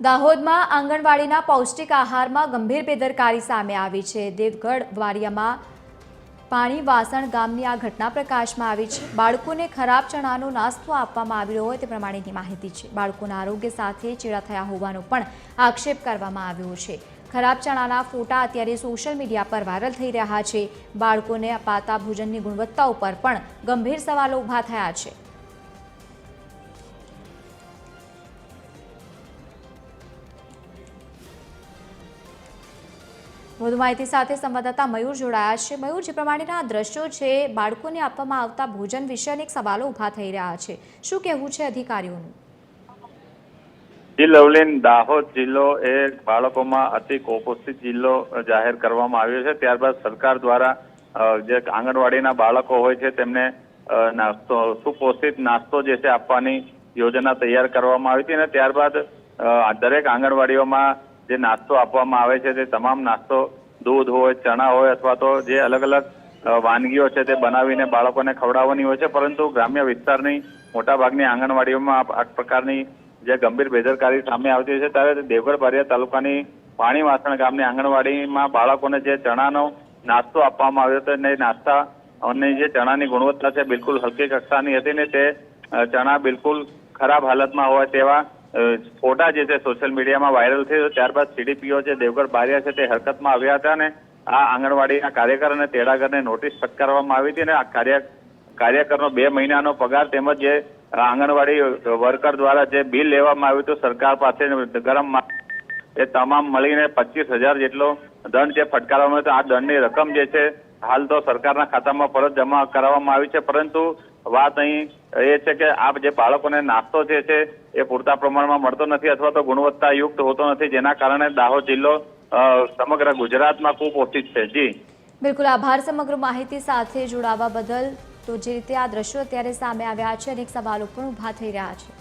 દાહોદમાં આંગણવાડીના પૌષ્ટિક આહારમાં ગંભીર બેદરકારી સામે આવી છે. દેવગઢ વાડિયામાં પાણી વાસણ ગામની આ ઘટના પ્રકાશમાં આવી છે. બાળકોને ખરાબ ચણાનો નાસ્તો આપવામાં આવ્યો હોય તે પ્રમાણેની માહિતી છે. બાળકોના આરોગ્ય સાથે ચેડા થયા હોવાનો પણ આક્ષેપ કરવામાં આવ્યો છે. ખરાબ ચણાના ફોટા અત્યારે સોશિયલ મીડિયા પર વાયરલ થઈ રહ્યા છે. બાળકોને અપાતા ભોજનની ગુણવત્તા ઉપર પણ ગંભીર સવાલો ઊભા થયા છે. વધુ માહિતી સાથે સંવાદદાતા મયુર જોડાયા છે. મયુર, જે પ્રમાણેના દ્રશ્યો છે, બાળકોને આપવામાં આવતા ભોજન વિશે અનેક સવાલો ઊભા થઈ રહ્યા છે. શું કહેવું છે અધિકારીઓનું? જી, લવલીન, દાહોદ જિલ્લો એ બાળકોમાં અતિ કુપોષિત જિલ્લો જાહેર કરવામાં આવ્યો છે. ત્યારબાદ સરકાર દ્વારા જે આંગણવાડીના બાળકો હોય છે, તેમને નાસ્તો, સુપોષિત નાસ્તો જે છે આપવાની યોજના તૈયાર કરવામાં આવી હતી અને ત્યારબાદ દરેક આંગણવાડીઓમાં જે નાસ્તો આપવામાં આવે છે તે તમામ નાસ્તો, દૂધ હોય, ચણા હોય અથવા તો જે અલગ અલગ વાનગીઓ છે તે બનાવીને બાળકોને ખવડાવવાની હોય છે. પરંતુ ગ્રામ્ય વિસ્તારની મોટાભાગની આંગણવાડીઓમાં આ- પ્રકારની જે ગંભીર બેદરકારી સામે આવતી છે ત્યારે દેવગઢ તાલુકાની પાણી વાસણ ગામની આંગણવાડીમાં બાળકોને જે ચણાનો નાસ્તો આપવામાં આવ્યો હતો અને નાસ્તા અને જે ચણાની ગુણવત્તા છે બિલકુલ હલકી કક્ષાની હતી ને તે ચણા બિલકુલ ખરાબ હાલતમાં હોય તેવા ફોટા જે છે સોશિયલ મીડિયામાં વાયરલ થયો ત્યારબાદ સીડીપીઓ જે દેવગઢ બારિયા છે તે હરકતમાં આવ્યા હતા ને આ આંગણવાડીના કાર્યકર અને તેડાગરને નોટિસ ફટકારવામાં આવી હતી અને આ કાર્ય, કાર્યકરનો બે મહિનાનો પગાર તેમજ જે આંગણવાડી વર્કર દ્વારા જે બિલ લેવામાં આવ્યું હતું સરકાર પાસે ગરમ એ તમામ મળીને પચીસ હજાર જેટલો દંડ જે ફટકારવામાં આવ્યો હતો. આ દંડની રકમ જે છે હાલ તો સરકારના ખાતામાં પરત જમા કરાવવામાં આવી છે. પરંતુ વાત અહીં એ છે કે આ જે બાળકોને નાસ્તો જે છે એ પૂરતા પ્રમાણમાં મળતો નથી અથવા તો ગુણવત્તાયુક્ત હોતો નથી, જેના કારણે દાહોદ જિલ્લો સમગ્ર ગુજરાતમાં ખૂબ ઓછી છે. જી. બિલકુલ, આભાર સમગ્ર માહિતી સાથે જોડાવા બદલ. તો જે રીતે આ દ્રશ્યો અત્યારે સામે આવ્યા છે અનેક સવાલો પણ ઊભા થઈ રહ્યા છે.